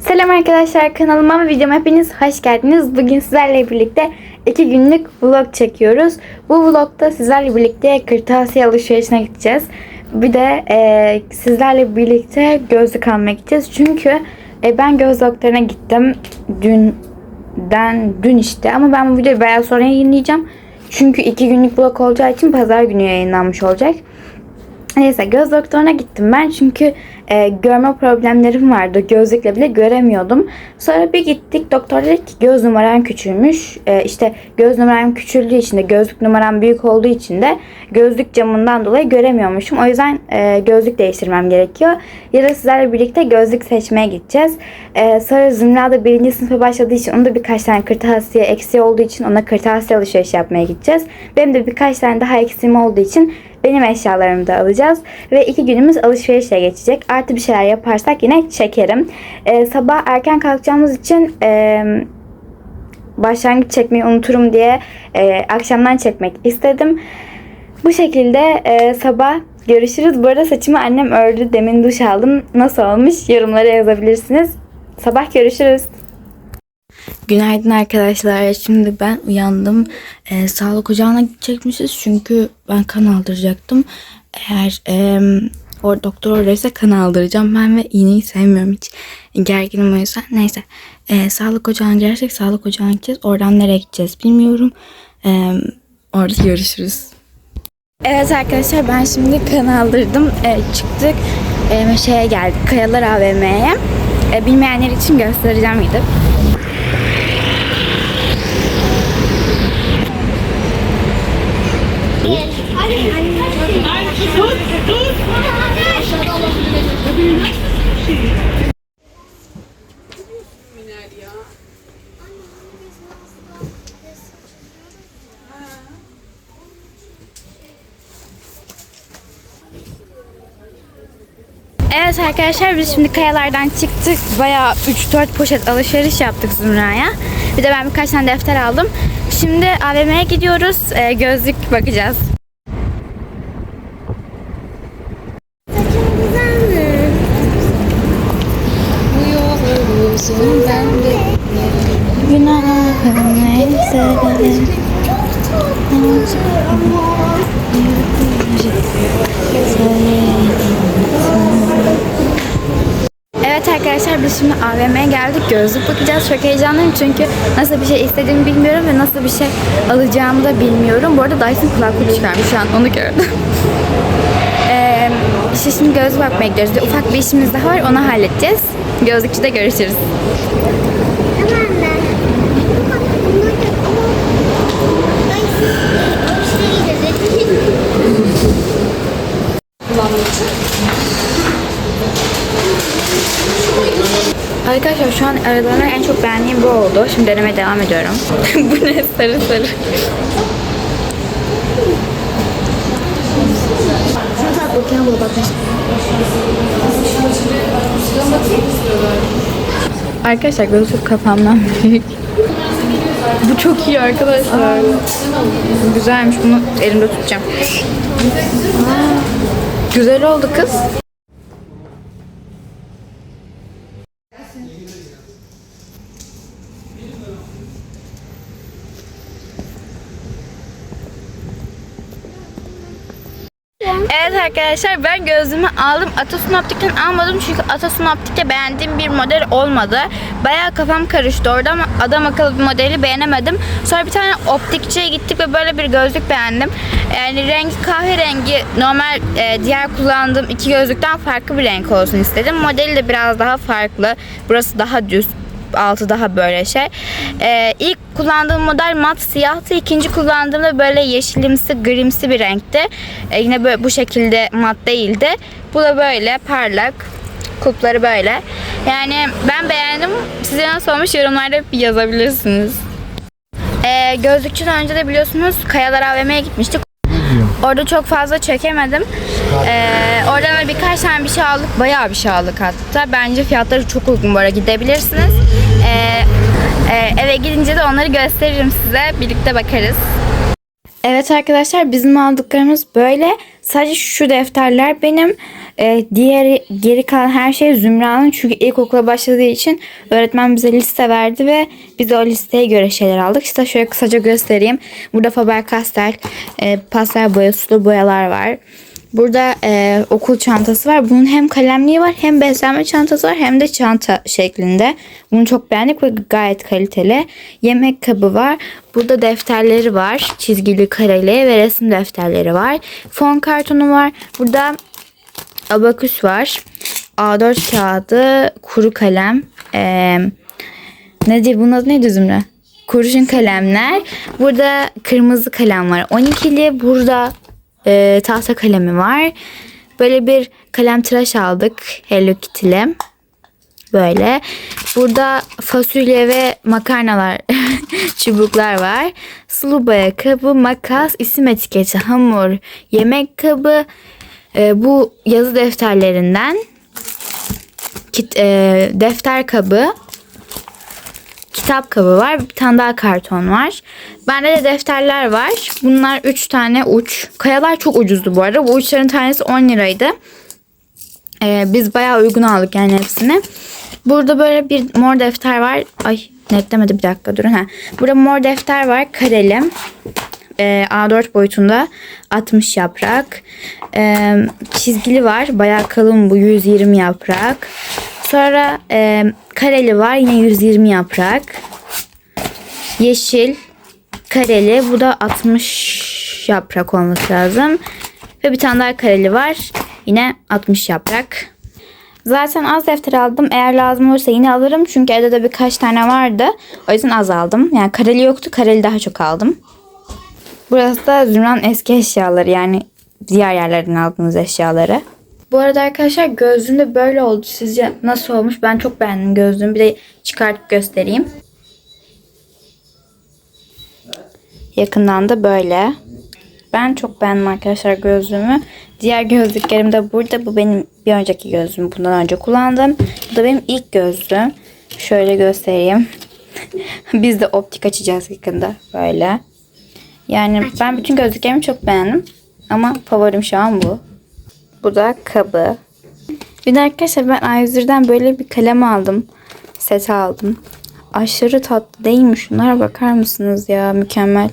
Selam arkadaşlar kanalıma ve videoma hepiniz hoş geldiniz. Bugün sizlerle birlikte 2 günlük vlog çekiyoruz. Bu vlogda sizlerle birlikte kırtasiye alışverişine gideceğiz. Bir de e, sizlerle birlikte gözlük almaya gideceğiz. Çünkü e, ben göz doktoruna gittim dünden dün işte ama ben bu videoyu bayağı sonra yayınlayacağım. Çünkü 2 günlük vlog olacağı için pazar günü yayınlanmış olacak. Neyse göz doktoruna gittim ben çünkü e, görme problemlerim vardı. Gözlükle bile göremiyordum. Sonra bir gittik doktor dedi ki göz numaran küçülmüş. E, işte göz numaram küçüldüğü için de gözlük numaram büyük olduğu için de gözlük camından dolayı göremiyormuşum. O yüzden e, gözlük değiştirmem gerekiyor. Ya da sizlerle birlikte gözlük seçmeye gideceğiz. E, sonra Zümra da birinci sınıfa başladığı için onun da birkaç tane kırtasiye eksiği olduğu için ona kırtasiye alışveriş yapmaya gideceğiz. Benim de birkaç tane daha eksiğim olduğu için benim eşyalarımı da alacağız. Ve iki günümüz alışverişle geçecek. Artı bir şeyler yaparsak yine çekerim. Ee, sabah erken kalkacağımız için e, başlangıç çekmeyi unuturum diye e, akşamdan çekmek istedim. Bu şekilde e, sabah görüşürüz. Bu arada saçımı annem ördü. Demin duş aldım. Nasıl olmuş? Yorumlara yazabilirsiniz. Sabah görüşürüz. Günaydın arkadaşlar. Şimdi ben uyandım. Ee, sağlık ocağına gidecekmişiz çünkü ben kan aldıracaktım. Eğer e, o doktor oradaysa kan aldıracağım ben ve iğneyi sevmiyorum hiç. Gerginim o. Neyse. Ee, sağlık ocağına girersek sağlık ocağına gideceğiz. Oradan nereye gideceğiz bilmiyorum. Ee, orada görüşürüz. Evet arkadaşlar ben şimdi kan aldırdım. Ee, çıktık. Ee, şeye geldik. Kayalar AVM'ye. Ee, bilmeyenler için göstereceğim gidip. Evet arkadaşlar biz şimdi kayalardan çıktık. Bayağı 3-4 poşet alışveriş yaptık Zümra'ya. Bir de ben birkaç tane defter aldım. Şimdi AVM'ye gidiyoruz. Ee, gözlük bakacağız. Geldik. Gözlük bakacağız. Çok heyecanlıyım çünkü nasıl bir şey istediğimi bilmiyorum ve nasıl bir şey alacağımı da bilmiyorum. Bu arada Dyson kulaklık çıkarmış şu an onu gördüm. Ee, işte şimdi gözlük bakmaya gidiyoruz. Bir ufak bir işimiz daha var onu halledeceğiz. Gözlükçüde görüşürüz. Tamam ben. Ay, o şeydi. Arkadaşlar şu an aralarında en çok beğendiğim bu oldu. Şimdi denemeye devam ediyorum. bu ne sarı sarı. Arkadaşlar gözlük kafamdan büyük. Bu çok iyi arkadaşlar. Güzelmiş. Bunu elimde tutacağım. Aa, güzel oldu kız. Evet arkadaşlar ben gözlüğümü aldım. Atasun Optik'ten almadım çünkü Atasun Optik'te beğendiğim bir model olmadı. Bayağı kafam karıştı orada ama adam akıllı bir modeli beğenemedim. Sonra bir tane optikçiye gittik ve böyle bir gözlük beğendim. Yani rengi kahverengi normal e, diğer kullandığım iki gözlükten farklı bir renk olsun istedim. Modeli de biraz daha farklı. Burası daha düz altı daha böyle şey. Ee, ilk kullandığım model mat siyahtı. İkinci kullandığımda böyle yeşilimsi, grimsi bir renkti. Ee, yine böyle bu şekilde mat değildi. Bu da böyle parlak. Kulpları böyle. Yani ben beğendim. Size nasıl olmuş yorumlarda yazabilirsiniz. Ee, gözlükçüden önce de biliyorsunuz Kayalar AVM'ye gitmiştik. Orada çok fazla çekemedim. Ee, oradan böyle birkaç tane bir şey aldık. Bayağı bir şey aldık hatta. Bence fiyatları çok uygun bu arada gidebilirsiniz. Ee, e, eve gidince de onları gösteririm size. Birlikte bakarız. Evet arkadaşlar bizim aldıklarımız böyle. Sadece şu defterler benim. E, diğeri geri kalan her şey Zümra'nın. Çünkü ilkokula başladığı için öğretmen bize liste verdi ve biz o listeye göre şeyler aldık. İşte şöyle kısaca göstereyim. Burada Faber-Castell, e, pastel boya, sulu boyalar var. Burada e, okul çantası var. Bunun hem kalemliği var hem beslenme çantası var hem de çanta şeklinde. Bunu çok beğendik ve gayet kaliteli. Yemek kabı var. Burada defterleri var. Çizgili, kareli ve resim defterleri var. Fon kartonu var. Burada abaküs var. A4 kağıdı, kuru kalem. E, nedir bunun adı neydi Zümre? Kurşun kalemler. Burada kırmızı kalem var. 12'li. Burada e, tahta kalemi var. Böyle bir kalem tıraş aldık Hello Kitty'li. Böyle. Burada fasulye ve makarnalar, çubuklar var. Sulu boya kabı, makas, isim etiketi, hamur, yemek kabı. E, bu yazı defterlerinden. Kit, e, defter kabı, kitap kabı var. Bir tane daha karton var. Bende de defterler var. Bunlar 3 tane uç. Kayalar çok ucuzdu bu arada. Bu uçların tanesi 10 liraydı. Ee, biz bayağı uygun aldık yani hepsini. Burada böyle bir mor defter var. Ay netlemedi bir dakika durun. Ha. Burada mor defter var. Kareli. Ee, A4 boyutunda 60 yaprak. Ee, çizgili var. Bayağı kalın bu 120 yaprak. Sonra e, kareli var. Yine 120 yaprak. Yeşil. Kareli. Bu da 60 yaprak olması lazım. Ve bir tane daha kareli var. Yine 60 yaprak. Zaten az defter aldım. Eğer lazım olursa yine alırım. Çünkü evde de birkaç tane vardı. O yüzden az aldım. Yani kareli yoktu. Kareli daha çok aldım. Burası da Zümra'nın eski eşyaları. Yani diğer yerlerden aldığımız eşyaları. Bu arada arkadaşlar gözlüğüm de böyle oldu. Sizce nasıl olmuş? Ben çok beğendim gözlüğümü. Bir de çıkartıp göstereyim. Yakından da böyle. Ben çok beğendim arkadaşlar gözlüğümü. Diğer gözlüklerim de burada. Bu benim bir önceki gözlüğüm. Bundan önce kullandım. Bu da benim ilk gözlüğüm. Şöyle göstereyim. Biz de optik açacağız yakında. Böyle. Yani ben bütün gözlüklerimi çok beğendim. Ama favorim şu an bu. Bu da kabı. Bir de arkadaşlar ben A101'den böyle bir kalem aldım. Set aldım. Aşırı tatlı değil mi? Şunlara bakar mısınız ya? Mükemmel.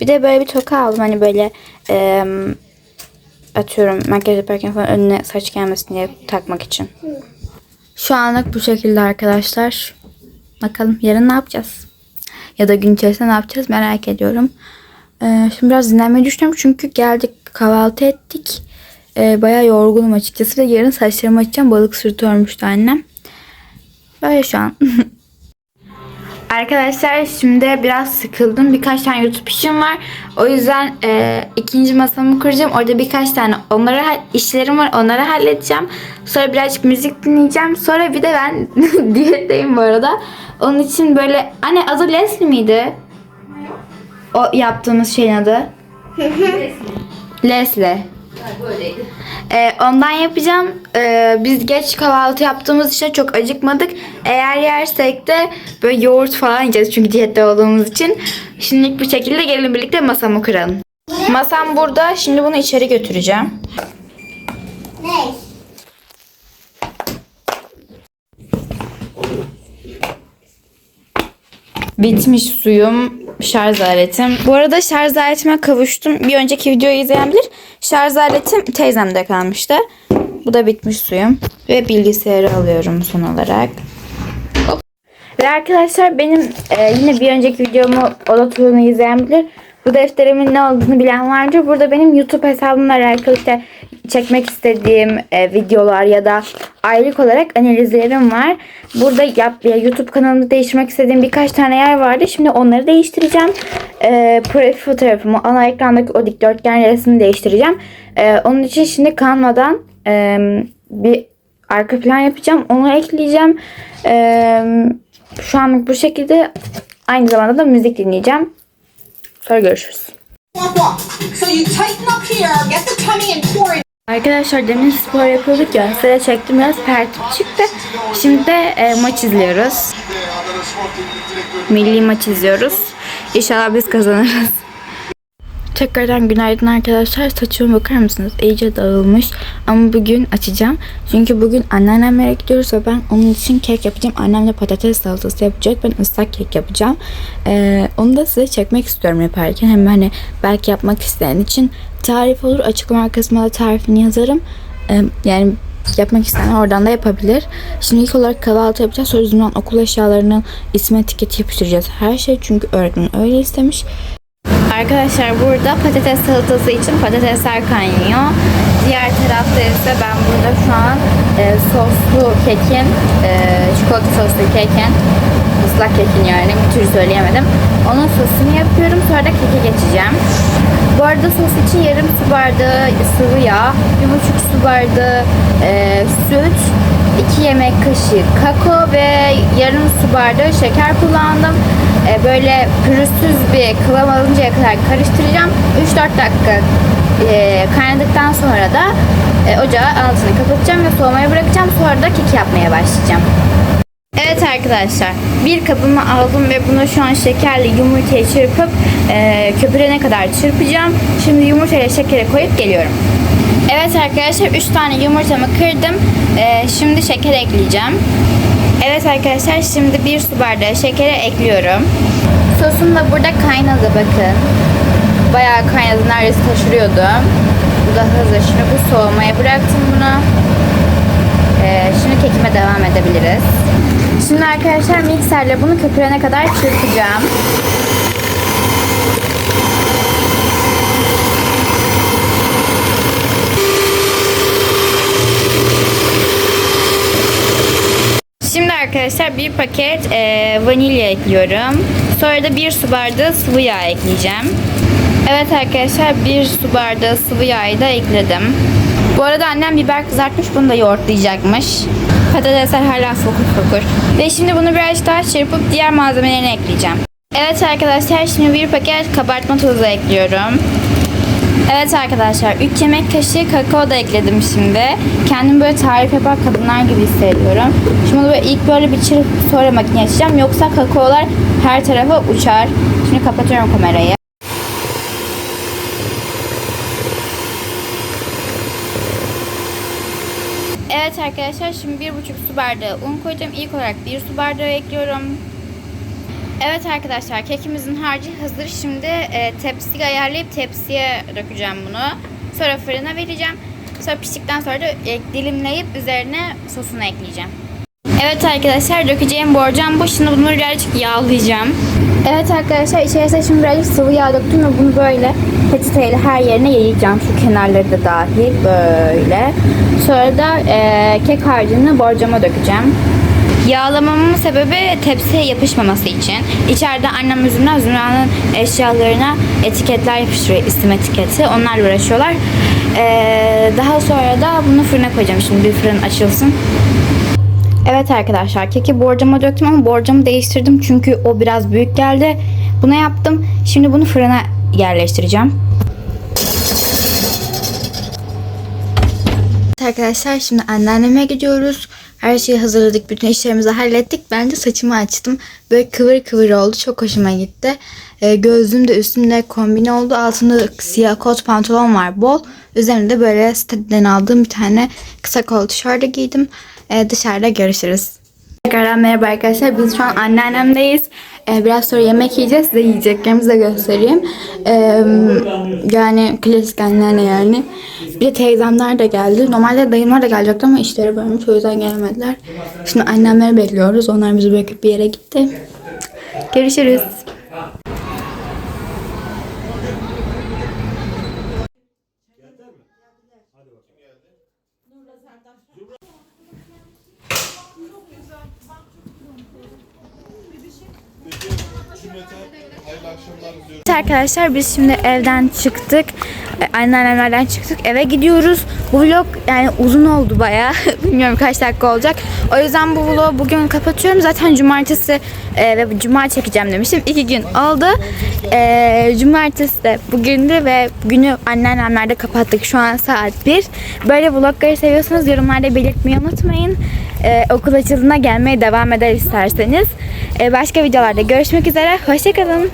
Bir de böyle bir toka aldım. Hani böyle eee, atıyorum makyaj yaparken falan önüne saç gelmesin diye takmak için. Şu anlık bu şekilde arkadaşlar. Bakalım yarın ne yapacağız? Ya da gün içerisinde ne yapacağız merak ediyorum. Ee, şimdi biraz dinlenmeyi düşünüyorum çünkü geldik kahvaltı ettik. Ee, bayağı yorgunum açıkçası ve yarın saçlarımı açacağım. Balık sürtü örmüştü annem. Böyle şu an. Arkadaşlar şimdi biraz sıkıldım. Birkaç tane YouTube işim var. O yüzden e, ikinci masamı kuracağım. Orada birkaç tane onlara işlerim var. Onları halledeceğim. Sonra birazcık müzik dinleyeceğim. Sonra bir de ben diyetteyim bu arada. Onun için böyle anne adı Leslie miydi? O yaptığımız şeyin adı. Leslie. Ee, ondan yapacağım. Ee, biz geç kahvaltı yaptığımız için çok acıkmadık. Eğer yersek de böyle yoğurt falan yiyeceğiz çünkü diyette olduğumuz için. Şimdilik bu şekilde gelin birlikte masamı kuralım. Masam burada. Şimdi bunu içeri götüreceğim. Ne? Bitmiş suyum, şarj aletim. Bu arada şarj aletime kavuştum. Bir önceki videoyu izleyen bilir. Şarj aletim teyzemde kalmıştı. Bu da bitmiş suyum. Ve bilgisayarı alıyorum son olarak. Ve arkadaşlar benim e, yine bir önceki videomu oda turunu izleyen bilir. Bu defterimin ne olduğunu bilen vardır. Burada benim YouTube hesabımla alakalı işte çekmek istediğim e, videolar ya da aylık olarak analizlerim var. Burada yap, ya YouTube kanalımda değiştirmek istediğim birkaç tane yer vardı. Şimdi onları değiştireceğim. E, profil fotoğrafımı, ana ekrandaki o dikdörtgen resmini değiştireceğim. E, onun için şimdi Canva'dan e, bir arka plan yapacağım. Onu ekleyeceğim. E, şu anlık bu şekilde aynı zamanda da müzik dinleyeceğim. Sonra görüşürüz. walk walk. So you tighten up here, get the tummy and core in. Arkadaşlar demin spor yapıyorduk ya size çektim biraz pertip çıktı. Şimdi de e, maç izliyoruz. Milli maç izliyoruz. İnşallah biz kazanırız. Tekrardan günaydın arkadaşlar. Saçıma bakar mısınız? İyice dağılmış. Ama bugün açacağım. Çünkü bugün anneannemlere gidiyoruz ve ben onun için kek yapacağım. Annem de patates salatası yapacak. Ben ıslak kek yapacağım. Ee, onu da size çekmek istiyorum yaparken. Hem hani belki yapmak isteyen için tarif olur. Açıklama kısmına da tarifini yazarım. Ee, yani yapmak isteyen oradan da yapabilir. Şimdi ilk olarak kahvaltı yapacağız. Sonra okul eşyalarının ismi etiketi yapıştıracağız. Her şey çünkü öğretmen öyle istemiş. Arkadaşlar burada patates salatası için patatesler kaynıyor. Diğer tarafta ise ben burada şu an e, soslu kekin, e, çikolata soslu kekin, ıslak kekin yani bir türlü söyleyemedim. Onun sosunu yapıyorum sonra da keke geçeceğim. Bu arada sos için yarım su bardağı sıvı yağ, bir buçuk su bardağı e, süt, 2 yemek kaşığı kakao ve yarım su bardağı şeker kullandım. E, böyle pürüzsüz bir kıvam alıncaya kadar karıştıracağım. 3-4 dakika e, kaynadıktan sonra da e, ocağı altını kapatacağım ve soğumaya bırakacağım. Sonra da kek yapmaya başlayacağım. Evet arkadaşlar bir kabıma aldım ve bunu şu an şekerli yumurtaya çırpıp e, köpürene kadar çırpacağım. Şimdi yumurtaya şekere koyup geliyorum. Evet arkadaşlar 3 tane yumurtamı kırdım. E, şimdi şeker ekleyeceğim. Evet arkadaşlar şimdi bir su bardağı şekere ekliyorum. Sosum da burada kaynadı bakın. Bayağı kaynadı neredeyse taşırıyordu. Bu da hazır. Şimdi bu soğumaya bıraktım bunu. Ee, şimdi kekime devam edebiliriz. Şimdi arkadaşlar mikserle bunu köpürene kadar çırpacağım. Şimdi arkadaşlar bir paket e, vanilya ekliyorum. Sonra da bir su bardağı sıvı yağ ekleyeceğim. Evet arkadaşlar bir su bardağı sıvı yağı da ekledim. Bu arada annem biber kızartmış bunu da yoğurtlayacakmış. Patatesler hala fokur fokur. Ve şimdi bunu biraz daha çırpıp diğer malzemelerini ekleyeceğim. Evet arkadaşlar şimdi bir paket kabartma tozu ekliyorum. Evet arkadaşlar 3 yemek kaşığı kakao da ekledim şimdi. Kendimi böyle tarif yapan kadınlar gibi hissediyorum. Şimdi bunu böyle ilk böyle bir çırpıp sonra makineye açacağım. Yoksa kakaolar her tarafa uçar. Şimdi kapatıyorum kamerayı. Evet arkadaşlar şimdi bir buçuk su bardağı un koyacağım. İlk olarak bir su bardağı ekliyorum. Evet arkadaşlar kekimizin harcı hazır. Şimdi e, tepsiye ayarlayıp tepsiye dökeceğim bunu. Sonra fırına vereceğim. Sonra piştikten sonra da e, dilimleyip üzerine sosunu ekleyeceğim. Evet arkadaşlar dökeceğim borcam bu. Şimdi bunu birazcık yağlayacağım. Evet arkadaşlar içerisine şimdi birazcık sıvı yağ döktüm ve bunu böyle peçeteyle her yerine yayacağım. Şu kenarları da dahil böyle. Sonra da e, kek harcını borcama dökeceğim. Yağlamamın sebebi tepsiye yapışmaması için. İçeride annem yüzümden Zümra'nın eşyalarına etiketler yapıştırıyor, isim etiketi. Onlarla uğraşıyorlar. Ee, daha sonra da bunu fırına koyacağım. Şimdi bir fırın açılsın. Evet arkadaşlar keki borcama döktüm ama borcamı değiştirdim çünkü o biraz büyük geldi. Buna yaptım. Şimdi bunu fırına yerleştireceğim. Arkadaşlar şimdi anneanneme gidiyoruz. Her şeyi hazırladık. Bütün işlerimizi hallettik. Ben de saçımı açtım. Böyle kıvır kıvır oldu. Çok hoşuma gitti. Ee, gözlüğüm de üstümde kombine oldu. Altında siyah kot pantolon var bol. Üzerinde de böyle siteden aldığım bir tane kısa kol tişörtü giydim. Ee, dışarıda görüşürüz. Tekrardan merhaba arkadaşlar. Biz şu an anneannemdeyiz. Ee, biraz sonra yemek yiyeceğiz. Size yiyeceklerimizi de göstereyim. Ee, yani klasik anneanne yani. Bir de teyzemler de geldi. Normalde dayımlar da gelecekti ama işleri bölmüş. O yüzden gelemediler. Şimdi annemleri bekliyoruz. Onlar bizi bırakıp bir yere gitti. Görüşürüz. Evet arkadaşlar biz şimdi evden çıktık. E, Anneannemlerden çıktık. Eve gidiyoruz. Bu vlog yani uzun oldu baya. Bilmiyorum kaç dakika olacak. O yüzden bu vlogu bugün kapatıyorum. Zaten cumartesi e, ve cuma çekeceğim demiştim. İki gün oldu. E, cumartesi de bugündü ve günü anneannemlerde kapattık. Şu an saat 1. Böyle vlogları seviyorsanız yorumlarda belirtmeyi unutmayın. E, okul açıldığında gelmeye devam eder isterseniz. E, başka videolarda görüşmek üzere. Hoşçakalın.